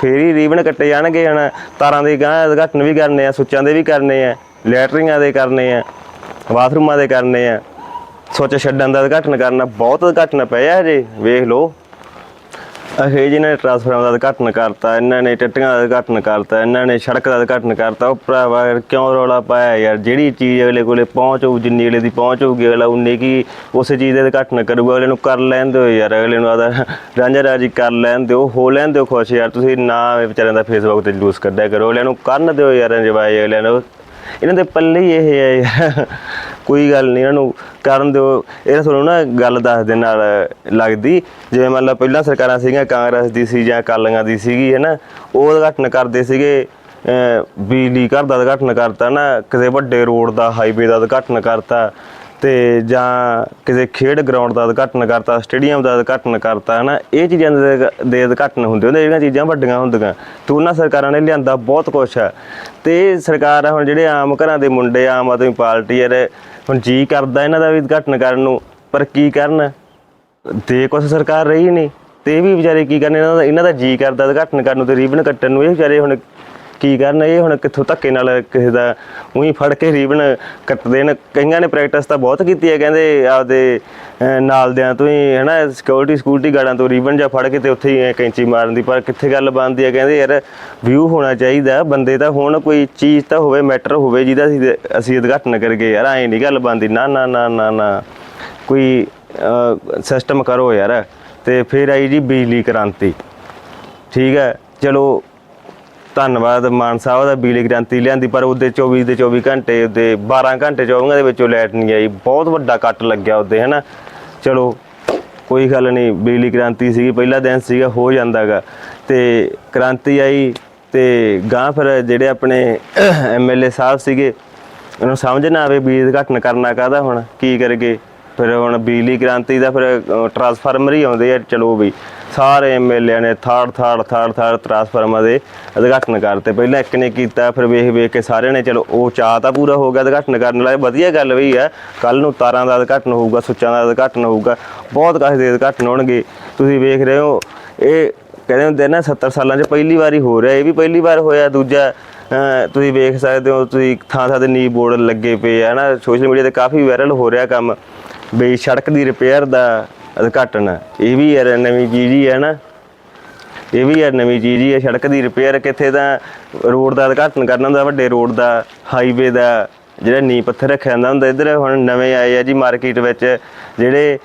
ਫੇਰ ਹੀ ਰੀਬਨ ਕੱਟੇ ਜਾਣਗੇ ਹੁਣ ਤਾਰਾਂ ਦੇ ਗਾਂ ਉਦਘਾਟਨ ਵੀ ਕਰਨੇ ਆ, ਸੁੱਚਾਂ ਦੇ ਵੀ ਕਰਨੇ ਆ, ਲੈਟਰਿੰਗਾਂ ਦੇ ਕਰਨੇ ਆ, ਬਾਥਰੂਮਾਂ ਦੇ ਕਰਨੇ ਆ। ਸੁੱਚ ਛੱਡਣ ਦਾ ਉਦਘਾਟਨ ਕਰਨਾ, ਬਹੁਤ ਉਦਘਾਟਨ ਪਏ ਆ ਹਜੇ, ਵੇਖ ਲਓ। ਅਹੇ ਜਿਹਨਾਂ ਨੇ ਟ੍ਰਾਂਸਫਾਰਮਰ ਦਾ ਉਦਘਾਟਨ ਕਰਤਾ, ਇਹਨਾਂ ਨੇ ਟੱਟੀਆਂ ਦਾ ਉਦਘਾਟਨ ਕਰਤਾ, ਇਹਨਾਂ ਨੇ ਸੜਕ ਦਾ ਉਦਘਾਟਨ ਕਰਤਾ। ਉਹ ਭਰਾਵਾ ਕਿਉਂ ਰੌਲਾ ਪਾਇਆ ਯਾਰ? ਜਿਹੜੀ ਚੀਜ਼ ਅਗਲੇ ਕੋਲੇ ਪਹੁੰਚ ਹੋਊ ਜਿੰਨੀ ਅਗਲੇ ਦੀ ਪਹੁੰਚ ਹੋਊਗੀ ਅਗਲਾ ਉਨੀ ਕੀ ਉਸੇ ਚੀਜ਼ ਦਾ ਉਦਘਾਟਨ ਕਰੂਗਾ। ਅਗਲੇ ਨੂੰ ਕਰ ਲੈਣ ਦਿਓ ਯਾਰ, ਅਗਲੇ ਨੂੰ ਆਦਾ ਰਾਂਝਾ ਰਾਜੀ ਕਰ ਲੈਣ ਦਿਓ ਹੋ ਲੈਣ ਦਿਓ ਖੁਸ਼ ਯਾਰ। ਤੁਸੀਂ ਨਾ ਇਹ ਵਿਚਾਰਿਆਂ ਦਾ ਫੇਸਬੁੱਕ ਤੇ ਜਲੂਸ ਕੱਢਿਆ ਕਰੋ। ਅਗਲਿਆਂ ਨੂੰ ਕਰਨ ਦਿਓ ਯਾਰ ਇੰਜੋਏ ਅਗਲਿਆਂ ਨੂੰ। ਇਹਨਾਂ ਦੇ ਪੱਲੇ ਹੀ ਇਹ ਹੈ ਯਾਰ। ਕੋਈ ਗੱਲ ਨਹੀਂ, ਇਹਨਾਂ ਨੂੰ ਕਰਨ ਦਿਓ। ਇਹ ਤੁਹਾਨੂੰ ਨਾ ਗੱਲ ਦੱਸ ਦੇ ਨਾਲ ਲੱਗਦੀ। ਜਿਵੇਂ ਮੰਨ ਲਓ ਪਹਿਲਾਂ ਸਰਕਾਰਾਂ ਸੀਗੀਆਂ, ਕਾਂਗਰਸ ਦੀ ਸੀ ਜਾਂ ਅਕਾਲੀਆਂ ਦੀ ਸੀਗੀ ਹੈ ਨਾ ਉਹ ਉਦਘਾਟਨ ਕਰਦੇ ਸੀਗੇ ਬਿਜਲੀ ਘਰ ਦਾ ਉਦਘਾਟਨ ਕਰਤਾ ਨਾ, ਕਿਸੇ ਵੱਡੇ ਰੋਡ ਦਾ ਹਾਈਵੇ ਦਾ ਉਦਘਾਟਨ ਕਰਤਾ। ਤੇ ਜਾਂ ਕਿਸੇ ਖੇਡ ਗਰਾਊਂਡ ਦਾ ਉਦਘਾਟਨ ਕਰਤਾ, ਸਟੇਡੀਅਮ ਦਾ ਉਦਘਾਟਨ ਕਰਤਾ, ਹਨਾ? ਇਹ ਚੀਜ਼ਾਂ ਦੇ ਦੇ ਉਦਘਾਟਨ ਹੁੰਦੇ ਹੁੰਦੇ ਜਿਹੜੀਆਂ ਚੀਜ਼ਾਂ ਵੱਡੀਆਂ ਹੁੰਦੀਆਂ। ਤੇ ਉਹਨਾਂ ਸਰਕਾਰਾਂ ਨੇ ਲਿਆਂਦਾ ਬਹੁਤ ਕੁਛ ਹੈ। ਤੇ ਸਰਕਾਰ ਹੁਣ ਜਿਹੜੇ ਆਮ ਘਰਾਂ ਦੇ ਮੁੰਡੇ, ਆਮ ਆਦਮੀ ਪਾਰਟੀ ਯਾਰ ਹੁਣ ਜੀ ਕਰਦਾ ਇਹਨਾਂ ਦਾ ਵੀ ਉਦਘਾਟਨ ਕਰਨ ਨੂੰ, ਪਰ ਕੀ ਕਰਨ? ਦੇ ਕੁਛ ਸਰਕਾਰ ਰਹੀ ਨਹੀਂ। ਤੇ ਇਹ ਵੀ ਵਿਚਾਰੇ ਕੀ ਕਰਨ, ਇਹਨਾਂ ਦਾ ਇਹਨਾਂ ਦਾ ਜੀ ਕਰਦਾ ਉਦਘਾਟਨ ਕਰਨ ਨੂੰ ਤੇ ਰੀਬਨ ਕੱਟਣ ਨੂੰ, ਇਹ ਵਿਚਾਰੇ ਹੁਣ ਕੀ ਕਰਨ? ਇਹ ਹੁਣ ਕਿੱਥੋਂ ਧੱਕੇ ਨਾਲ ਕਿਸੇ ਦਾ ਉਹੀ ਫੜ ਕੇ ਰੀਬਨ ਕੱਟਦੇ ਨੇ। ਕਈਆਂ ਨੇ ਪ੍ਰੈਕਟਿਸ ਤਾਂ ਬਹੁਤ ਕੀਤੀ ਹੈ, ਕਹਿੰਦੇ ਆਪਦੇ ਨਾਲਦਿਆਂ ਤੋਂ ਹੀ, ਹਨਾ ਸਿਕਿਉਰਿਟੀ ਸਕੂਲਟੀ ਗਾਰਡਾਂ ਤੋਂ ਰੀਬਨ ਜਾਂ ਫੜ ਕੇ ਤੇ ਉੱਥੇ ਹੀ ਕੈਂਚੀ ਮਾਰਨ ਦੀ। ਪਰ ਕਿੱਥੇ ਗੱਲ ਬਣਦੀ ਹੈ? ਕਹਿੰਦੇ ਯਾਰ ਵਿਊ ਹੋਣਾ ਚਾਹੀਦਾ। ਬੰਦੇ ਤਾਂ ਹੋਣ ਕੋਈ ਚੀਜ਼ ਤਾਂ ਹੋਵੇ ਮੈਟਰ ਹੋਵੇ, ਜਿਹਦਾ ਅਸੀਂ ਅਸੀਂ ਉਦਘਾਟਨ ਕਰਗੇ ਯਾਰ, ਐਂ ਨਹੀਂ ਗੱਲ ਬਣਦੀ। ਨਾ ਨਾ ਨਾ ਨਾ ਨਾ। ਕੋਈ ਸਿਸਟਮ ਕਰੋ ਯਾਰ। ਤੇ ਫਿਰ ਆਈ ਜੀ ਬਿਜਲੀ ਕ੍ਰਾਂਤੀ। ਠੀਕ ਹੈ? ਚਲੋ ਧੰਨਵਾਦ ਮਾਨ ਸਾਹਿਬ ਦਾ ਬਿਜਲੀ ਕ੍ਰਾਂਤੀ ਲਿਆਂਦੀ, ਪਰ ਉਹਦੇ 24 ਦੇ 24 ਘੰਟੇ, ਉਹਦੇ 12 ਘੰਟੇ 24 ਦੇ ਵਿੱਚੋਂ ਲਾਈਟ ਨਹੀਂ ਆਈ। ਬਹੁਤ ਵੱਡਾ ਕੱਟ ਲੱਗਿਆ ਉਹਦੇ, ਹਨਾ? ਚਲੋ, ਕੋਈ ਗੱਲ ਨਹੀਂ, ਬਿਜਲੀ ਕ੍ਰਾਂਤੀ ਸੀਗੀ, ਪਹਿਲਾ ਦਿਨ ਸੀਗਾ, ਹੋ ਜਾਂਦਾਗਾ। ਤੇ ਕ੍ਰਾਂਤੀ ਆਈ, ਤੇ ਗਾਂ ਫਿਰ ਜਿਹੜੇ ਆਪਣੇ ਐਮਐਲਏ ਸਾਹਿਬ ਸੀਗੇ, ਉਹਨੂੰ ਸਮਝ ਨਾ ਆਵੇ ਬੀਜ ਘਟਨ ਕਰਨਾ ਕਾਹਦਾ ਹੁਣ, ਕੀ ਕਰਗੇ? ਫਿਰ ਹੁਣ ਬਿਜਲੀ ਕ੍ਰਾਂਤੀ ਦਾ ਫਿਰ ਟਰਾਂਸਫਾਰਮਰ ਹੀ ਆਉਂਦੇ ਆ, ਚਲੋ ਵੀ। ਸਾਰੇ ਐਮਐਲਏ ਨੇ ਥਾੜ ਥਾੜ ਥਾੜ ਥਾੜ ਟਰਾਂਸਫਾਰਮਰ ਦੇ ਉਦਘਾਟਨ ਕਰਤੇ। ਪਹਿਲਾਂ ਇੱਕ ਨੇ ਕੀਤਾ, ਫਿਰ ਵੇਖ ਵੇਖ ਕੇ ਸਾਰਿਆਂ ਨੇ, ਚਲੋ ਉਹ ਚਾਹ ਤਾਂ ਪੂਰਾ ਹੋ ਗਿਆ ਉਦਘਾਟਨ ਕਰਨ ਵਾਲਾ। ਵਧੀਆ ਗੱਲ ਵੀ ਹੈ ਕੱਲ ਨੂੰ ਤਾਰਾਂ ਦਾ ਉਦਘਾਟਨ ਹੋਊਗਾ, ਸੁੱਚਾਂ ਦਾ ਉਦਘਾਟਨ ਹੋਊਗਾ, ਬਹੁਤ ਕਾਸੇ ਦੇ ਉਦਘਾਟਨ ਹੋਣਗੇ। ਤੁਸੀਂ ਵੇਖ ਰਹੇ ਹੋ, ਇਹ ਕਹਿੰਦੇ ਹੁੰਦੇ ਨਾ 70 ਸਾਲਾਂ 'ਚ ਪਹਿਲੀ ਵਾਰੀ ਹੋ ਰਿਹਾ, ਇਹ ਵੀ ਪਹਿਲੀ ਵਾਰ ਹੋਇਆ। ਦੂਜਾ ਤੁਸੀਂ ਵੇਖ ਸਕਦੇ ਹੋ, ਤੁਸੀਂ ਥਾਂ ਥਾਂ ਤੇ ਨੀ ਬੋਰਡ ਲੱਗੇ ਪਏ ਹੈ ਨਾ ਸੋਸ਼ਲ ਮੀਡੀਆ ਤੇ ਕਾਫੀ ਵਾਇਰਲ ਹੋ ਰਿਹਾ ਕੰਮ। ਬਈ ਸੜਕ ਦੀ ਰਿਪੇਅਰ ਦਾ ਉਦਘਾਟਨ ਇਹ ਵੀ ਯਾਰ ਨਵੀਂ ਚੀਜ਼ ਹੀ ਹੈ ਨਾ। ਇਹ ਵੀ ਯਾਰ ਨਵੀਂ ਚੀਜ਼ ਹੀ ਹੈ। ਸੜਕ ਦੀ ਰਿਪੇਅਰ ਕਿੱਥੇ ਤਾਂ ਰੋਡ ਦਾ ਉਦਘਾਟਨ ਕਰਨਾ ਹੁੰਦਾ, ਵੱਡੇ ਰੋਡ ਦਾ ਹਾਈਵੇ ਦਾ, ਜਿਹੜਾ ਨੀ ਪੱਥਰ ਰੱਖਿਆ ਜਾਂਦਾ ਹੁੰਦਾ। ਇੱਧਰ ਹੁਣ ਨਵੇਂ ਆਏ ਆ ਜੀ ਮਾਰਕੀਟ ਵਿੱਚ, ਜਿਹੜੇ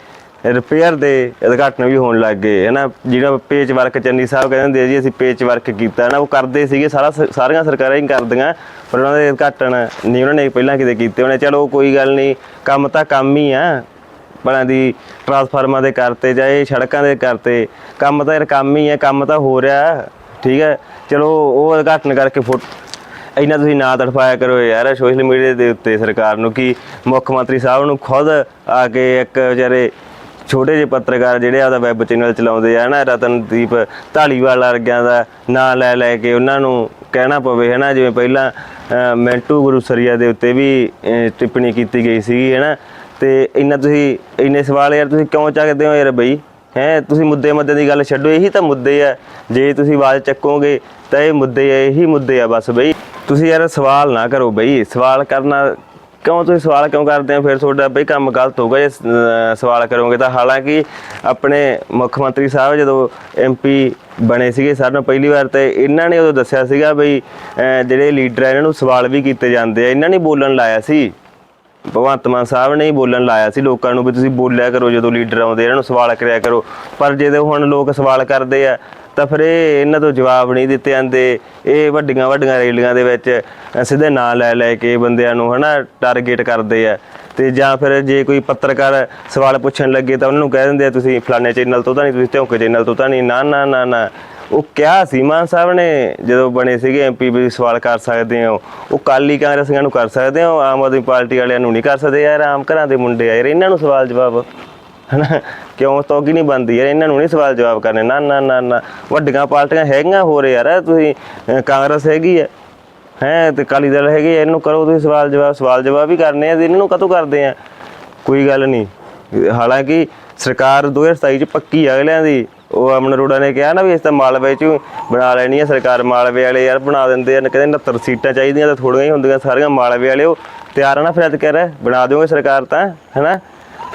ਰਿਪੇਅਰ ਦੇ ਉਦਘਾਟਨ ਵੀ ਹੋਣ ਲੱਗ ਗਏ, ਹੈ ਨਾ। ਜਿਹੜਾ ਪੇਚ ਵਰਕ ਚੰਨੀ ਸਾਹਿਬ ਕਹਿੰਦੇ ਹੁੰਦੇ ਆ ਜੀ, ਅਸੀਂ ਪੇਚ ਵਰਕ ਕੀਤਾ ਨਾ। ਉਹ ਕਰਦੇ ਸੀਗੇ, ਸਾਰਾ ਸਾਰੀਆਂ ਸਰਕਾਰਾਂ ਹੀ ਕਰਦੀਆਂ, ਪਰ ਉਹਨਾਂ ਦੇ ਉਦਘਾਟਨ ਨਹੀਂ, ਉਹਨਾਂ ਨੇ ਪਹਿਲਾਂ ਕਿਤੇ ਕੀਤੇ ਹੋਣੇ। ਚਲੋ, ਕੋਈ ਗੱਲ ਨਹੀਂ, ਕੰਮ ਤਾਂ ਕੰਮ ਹੀ ਆ। ਭਲਾਂ ਦੀ ਟਰਾਂਸਫਾਰਮਰ ਦੇ ਕਰਤੇ ਚਾਹੇ ਸੜਕਾਂ ਦੇ ਕਰਤੇ ਕੰਮ ਤਾਂ ਯਾਰ ਕੰਮ ਹੀ ਹੈ ਕੰਮ ਤਾਂ ਹੋ ਰਿਹਾ ਠੀਕ ਹੈ? ਚਲੋ ਉਹ ਉਦਘਾਟਨ ਕਰਕੇ ਫੋਟੋ ਇੰਨਾ ਤੁਸੀਂ ਨਾ ਤੜਫਾਇਆ ਕਰੋ ਯਾਰ ਸੋਸ਼ਲ ਮੀਡੀਆ ਦੇ ਉੱਤੇ ਸਰਕਾਰ ਨੂੰ ਕਿ ਮੁੱਖ ਮੰਤਰੀ ਸਾਹਿਬ ਨੂੰ ਖੁਦ ਆ ਕੇ ਇੱਕ ਵਿਚਾਰੇ ਛੋਟੇ ਜਿਹੇ ਪੱਤਰਕਾਰ ਜਿਹੜੇ ਆਪਦਾ ਵੈਬ ਚੈਨਲ ਚਲਾਉਂਦੇ ਆ ਨਾ ਰਤਨਦੀਪ ਢਾਲੀਵਾਲ ਵਰਗਿਆਂ ਦਾ ਨਾਂ ਲੈ ਲੈ ਕੇ ਉਹਨਾਂ ਨੂੰ ਕਹਿਣਾ ਪਵੇ ਹਨਾ ਜਿਵੇਂ ਪਹਿਲਾਂ ਅਹ, ਮਿੰਟੂ ਗੁਰੂਸਰੀਆ ਦੇ ਉੱਤੇ ਵੀ ਟਿੱਪਣੀ ਕੀਤੀ ਗਈ ਸੀਗੀ ਹਨਾ? ਤੇ ਇੰਨਾ ਤੁਸੀਂ ਇੰਨੇ ਸਵਾਲ ਯਾਰ ਤੁਸੀਂ ਕਿਉਂ ਚੱਕਦੇ ਹੋ ਯਾਰ ਬਈ? ਹੈ? ਤੁਸੀਂ ਮੁੱਦੇ ਮੱਦੇ ਦੀ ਗੱਲ ਛੱਡੋ, ਇਹੀ ਤਾਂ ਮੁੱਦੇ ਆ। ਜੇ ਤੁਸੀਂ ਆਵਾਜ਼ ਚੱਕੋਗੇ ਤਾਂ ਇਹ ਮੁੱਦੇ ਆ, ਇਹੀ ਮੁੱਦੇ ਆ ਬਸ ਬਈ। ਤੁਸੀਂ ਯਾਰ ਸਵਾਲ ਨਾ ਕਰੋ ਬਈ। ਸਵਾਲ ਕਰਨਾ, ਕਿਉਂ ਤੁਸੀਂ ਸਵਾਲ ਕਿਉਂ ਕਰਦੇ ਹੋ? ਫਿਰ ਤੁਹਾਡਾ ਬਈ ਕੰਮ ਗਲਤ ਹੋਊਗਾ ਜੇ ਸਵਾਲ ਕਰੋਗੇ ਤਾਂ। ਹਾਲਾਂਕਿ ਆਪਣੇ ਮੁੱਖ ਮੰਤਰੀ ਸਾਹਿਬ ਜਦੋਂ ਐਮਪੀ ਬਣੇ ਸੀਗੇ ਸਾਰਿਆਂ ਨੂੰ ਪਹਿਲੀ ਵਾਰ ਤੇ ਇਹਨਾਂ ਨੇ ਉਦੋਂ ਦੱਸਿਆ ਸੀਗਾ ਬਈ ਜਿਹੜੇ ਲੀਡਰ ਆ, ਇਹਨਾਂ ਨੂੰ ਸਵਾਲ ਵੀ ਕੀਤੇ ਜਾਂਦੇ ਆ। ਇਹਨਾਂ ਨੇ ਬੋਲਣ ਲਾਇਆ ਸੀ। ਭਗਵੰਤ ਮਾਨ ਸਾਹਿਬ ਨੇ ਹੀ ਬੋਲਣ ਲਾਇਆ ਸੀ ਲੋਕਾਂ ਨੂੰ ਵੀ ਤੁਸੀਂ ਬੋਲਿਆ ਕਰੋ ਜਦੋਂ ਲੀਡਰ ਆਉਂਦੇ ਇਹਨਾਂ ਨੂੰ ਸਵਾਲ ਕਰਿਆ ਕਰੋ। ਪਰ ਜਦੋਂ ਹੁਣ ਲੋਕ ਸਵਾਲ ਕਰਦੇ ਆ, ਤਾਂ ਫਿਰ ਇਹ ਇਹਨਾਂ ਤੋਂ ਜਵਾਬ ਨਹੀਂ ਦਿੱਤੇ ਜਾਂਦੇ। ਇਹ ਵੱਡੀਆਂ ਵੱਡੀਆਂ ਰੈਲੀਆਂ ਦੇ ਵਿੱਚ ਸਿੱਧੇ ਨਾਂ ਲੈ ਲੈ ਕੇ ਬੰਦਿਆਂ ਨੂੰ ਹਨਾ ਟਾਰਗੇਟ ਕਰਦੇ ਆ। ਤੇ ਜਾਂ ਫਿਰ ਜੇ ਕੋਈ ਪੱਤਰਕਾਰ ਸਵਾਲ ਪੁੱਛਣ ਲੱਗੇ ਤਾਂ ਉਹਨਾਂ ਨੂੰ ਕਹਿ ਦਿੰਦੇ ਆ, ਤੁਸੀਂ ਫਲਾਣੇ ਚੈਨਲ ਤੋਂ ਤਾਂ ਨਹੀਂ, ਤੁਸੀਂ ਧੌਂਕੇ ਚੈਨਲ ਤੋਂ ਤਾਂ ਨਹੀਂ, ਨਾ ਨਾ ਨਾ ਨਾ। ਉਹ ਕਿਹਾ ਸੀ ਮਾਨ ਸਾਹਿਬ ਨੇ ਜਦੋਂ ਬਣੇ ਸੀਗੇ ਐਮਪੀ ਵੀ ਸਵਾਲ ਕਰ ਸਕਦੇ ਹੋ। ਉਹ ਕਾਲੀ ਕਾਂਗਰਸੀਆਂ ਨੂੰ ਕਰ ਸਕਦੇ ਹੋ ਆਮ ਆਦਮੀ ਪਾਰਟੀ ਵਾਲਿਆਂ ਨੂੰ ਨਹੀਂ ਕਰ ਸਕਦੇ। ਯਾਰ ਆਮ ਘਰਾਂ ਦੇ ਮੁੰਡੇ ਆ ਯਾਰ ਇਹਨਾਂ ਨੂੰ ਸਵਾਲ ਜਵਾਬ। ਹਨਾ? ਕਿਉਂ? ਤੋਗੀ ਨਹੀਂ ਬੰਦੀ ਯਾਰ ਇਹਨਾਂ ਨੂੰ ਨਹੀਂ ਸਵਾਲ ਜਵਾਬ ਕਰਨੇ। ਨਾ ਨਾ ਨਾ ਨਾ। ਵੱਡੀਆਂ ਪਾਰਟੀਆਂ ਹੈਗੀਆਂ ਹੋਰ ਯਾਰ ਤੁਸੀਂ ਕਾਂਗਰਸ ਹੈਗੀ ਹੈ ਹੈ ਤੇ ਕਾਲੀ ਦਲ ਹੈਗੇ ਆ, ਇਹਨੂੰ ਕਰੋ ਤੁਸੀਂ ਸਵਾਲ ਜਵਾਬ। ਸਵਾਲ ਜਵਾਬ ਹੀ ਕਰਨੇ ਆ ਇਹਨਾਂ ਨੂੰ ਕਦੋਂ ਕਰਦੇ ਆ? ਕੋਈ ਗੱਲ ਨਹੀਂ। ਹਾਲਾਂਕਿ ਸਰਕਾਰ 2027 ਚ ਪੱਕੀ ਆ ਅਗਲਿਆਂ ਦੀ। ਉਹ ਅਮਨ ਅਰੋੜਾ ਨੇ ਕਿਹਾ ਨਾ ਵੀ ਇਸ ਤਾਂ ਮਾਲਵੇ ਚ ਬਣਾ ਲੈਣੀ ਆ ਸਰਕਾਰ ਮਾਲਵੇ ਵਾਲੇ ਯਾਰ ਬਣਾ ਦਿੰਦੇ ਆ ਕਹਿੰਦੇ 69 ਸੀਟਾਂ ਚਾਹੀਦੀਆਂ ਤਾਂ ਥੋੜੀਆਂ ਹੀ ਹੁੰਦੀਆਂ ਸਾਰੀਆਂ, ਮਾਲਵੇ ਵਾਲੇ ਤਿਆਰ ਆ ਨਾ ਫਿਰ ਅੱਜ ਕਹਿ ਰਿਹਾ, ਬਣਾ ਦਿਓਗੇ ਸਰਕਾਰ ਤਾਂ, ਹੈਨਾ?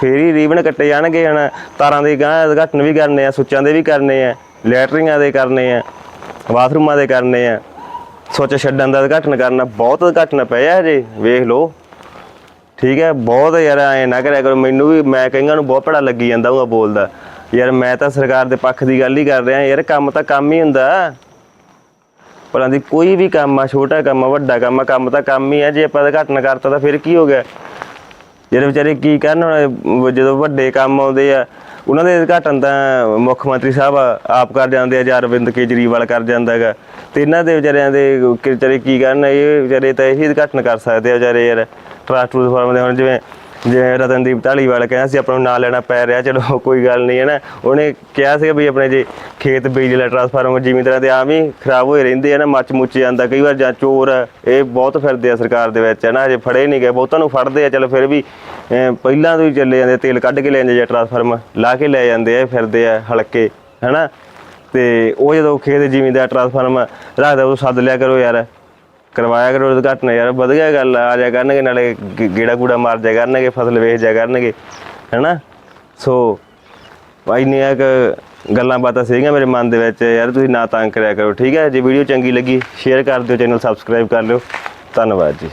ਫੇਰ ਹੀ ਰੀਬਨ ਕੱਟੇ ਜਾਣਗੇ ਹਣ ਤਾਰਾਂ ਦੇ ਗਾਂ ਉਦਘਾਟਨ ਵੀ ਕਰਨੇ ਆ, ਸੁੱਚਾਂ ਦੇ ਵੀ ਕਰਨੇ ਆ, ਲੈਟਰਿੰਗਾਂ ਦੇ ਕਰਨੇ ਆ, ਬਾਥਰੂਮਾਂ ਦੇ ਕਰਨੇ ਆ, ਸੁੱਚ ਛੱਡਣ ਦਾ ਉਦਘਾਟਨ ਕਰਨਾ, ਬਹੁਤ ਉਦਘਾਟਨ ਪਏ ਹਜੇ, ਵੇਖ ਲਓ। ਠੀਕ ਹੈ, ਬਹੁਤ ਯਾਰ ਐ ਨਾ ਕਰਿਆ ਕਰੋ, ਮੈਨੂੰ ਵੀ, ਮੈਂ ਕਈਆਂ ਨੂੰ ਬਹੁਤ ਭੜਾ ਲੱਗੀ ਜਾਂਦਾ ਹੂੰ ਬੋਲਦਾ। ਯਾਰ ਮੈਂ ਤਾਂ ਸਰਕਾਰ ਦੇ ਪੱਖ ਦੀ ਗੱਲ ਹੀ ਕਰ ਰਿਹਾ, ਯਾਰ ਕੰਮ ਤਾਂ ਕੰਮ ਹੀ ਹੁੰਦਾ। ਭਲਾਂ ਦੀ ਕੋਈ ਵੀ ਕੰਮ ਆ, ਛੋਟਾ ਕੰਮ ਆ, ਵੱਡਾ ਕੰਮ ਆ, ਕੰਮ ਤਾਂ ਕੰਮ ਹੀ ਆ, ਜੇ ਆਪਾਂ ਉਦਘਾਟਨ ਕਰਤਾ ਤਾਂ ਫਿਰ ਕੀ ਹੋ ਗਿਆ? ਜਿਹੜੇ ਵਿਚਾਰੇ ਕੀ ਕਰਨ ਹੁਣ ਜਦੋਂ ਵੱਡੇ ਕੰਮ ਆਉਂਦੇ ਆ, ਉਹਨਾਂ ਦੇ ਉਦਘਾਟਨ ਤਾਂ ਮੁੱਖ ਮੰਤਰੀ ਸਾਹਿਬ ਆਪ ਕਰ ਜਾਂਦੇ ਆ, ਜਾਂ ਅਰਵਿੰਦ ਕੇਜਰੀਵਾਲ ਕਰ ਜਾਂਦਾ ਹੈਗਾ। ਤੇ ਇਹਨਾਂ ਦੇ ਵਿਚਾਰਿਆਂ ਦੇ ਵਿਚਾਰੇ ਕੀ ਕਰਨ ਇਹ ਵਿਚਾਰੇ ਤਾਂ ਇਹੀ ਉਦਘਾਟਨ ਕਰ ਸਕਦੇ ਆ ਵਿਚਾਰੇ ਯਾਰ। ਟਰਾਂਸਪੋਰਟ ਫਾਰਮ ਦੇ ਹੁਣ ਜਿਵੇਂ ਜਿਵੇਂ ਰਤਨਦੀਪ ਢਾਲੀਵਾਲ ਕਹਿੰਦਾ ਸੀ ਆਪਾਂ ਨੂੰ ਨਾਂ ਲੈਣਾ ਪੈ ਰਿਹਾ, ਚਲੋ ਕੋਈ ਗੱਲ ਨਹੀਂ ਹੈ ਨਾ ਉਹਨੇ ਕਿਹਾ ਸੀਗਾ ਵੀ ਆਪਣੇ ਜੇ ਖੇਤ ਬਿਜਲੀ ਵਾਲਾ ਟਰਾਂਸਫਾਰਮਰ ਜ਼ਿਮੀਂਦਾਰਾਂ ਦੇ ਆਮ ਹੀ ਖਰਾਬ ਹੋਏ ਰਹਿੰਦੇ ਆ ਨਾ ਮੱਚ ਮੁੱਚ ਜਾਂਦਾ, ਕਈ ਵਾਰ ਜਾਂ ਚੋਰ, ਇਹ ਬਹੁਤ ਫਿਰਦੇ ਆ ਸਰਕਾਰ ਦੇ ਵਿੱਚ ਹੈ ਨਾ ਹਜੇ ਫੜੇ ਨਹੀਂ ਗਏ, ਬਹੁਤਾਂ ਨੂੰ ਫੜਦੇ ਆ, ਚਲੋ ਫਿਰ ਵੀ ਪਹਿਲਾਂ ਤੋਂ ਹੀ ਚੱਲੇ ਜਾਂਦੇ, ਤੇਲ ਕੱਢ ਕੇ ਲੈ ਜਾਂਦੇ ਜਾਂ ਟਰਾਂਸਫਾਰਮਰ ਲਾ ਕੇ ਲੈ ਜਾਂਦੇ ਆ ਫਿਰਦੇ ਆ ਹਲਕੇ, ਹੈਨਾ? ਤੇ ਉਹ ਜਦੋਂ ਖੇਤ ਜ਼ਿਮੀਂਦਾਰ ਟਰਾਂਸਫਾਰਮ ਰੱਖਦਾ, ਉਹ ਸੱਦ ਲਿਆ ਕਰੋ ਯਾਰ। ਕਰਵਾਇਆ ਕਰੋ ਉਦਘਾਟਨ ਯਾਰ, ਵਧੀਆ ਗੱਲ ਆ ਆ ਜਾ ਕਰਨਗੇ, ਨਾਲੇ ਗੇ- ਗੇੜਾ ਗੂੜਾ ਮਾਰ ਜਾ ਕਰਨਗੇ, ਫਸਲ ਵੇਚ ਜਾ ਕਰਨਗੇ, ਹੈਨਾ? ਸੋ ਭਾਈ ਨੇ ਇੱਕ ਗੱਲਾਂ ਬਾਤਾਂ ਸੀਗੀਆਂ ਮੇਰੇ ਮਨ ਦੇ ਵਿੱਚ, ਯਾਰ ਤੁਸੀਂ ਨਾ ਤੰਗ ਕਰਿਆ ਕਰੋ, ਠੀਕ ਹੈ? ਜੇ ਵੀਡੀਓ ਚੰਗੀ ਲੱਗੀ ਸ਼ੇਅਰ ਕਰ ਦਿਓ ਚੈਨਲ ਸਬਸਕ੍ਰਾਈਬ ਕਰ ਲਿਓ। ਧੰਨਵਾਦ ਜੀ।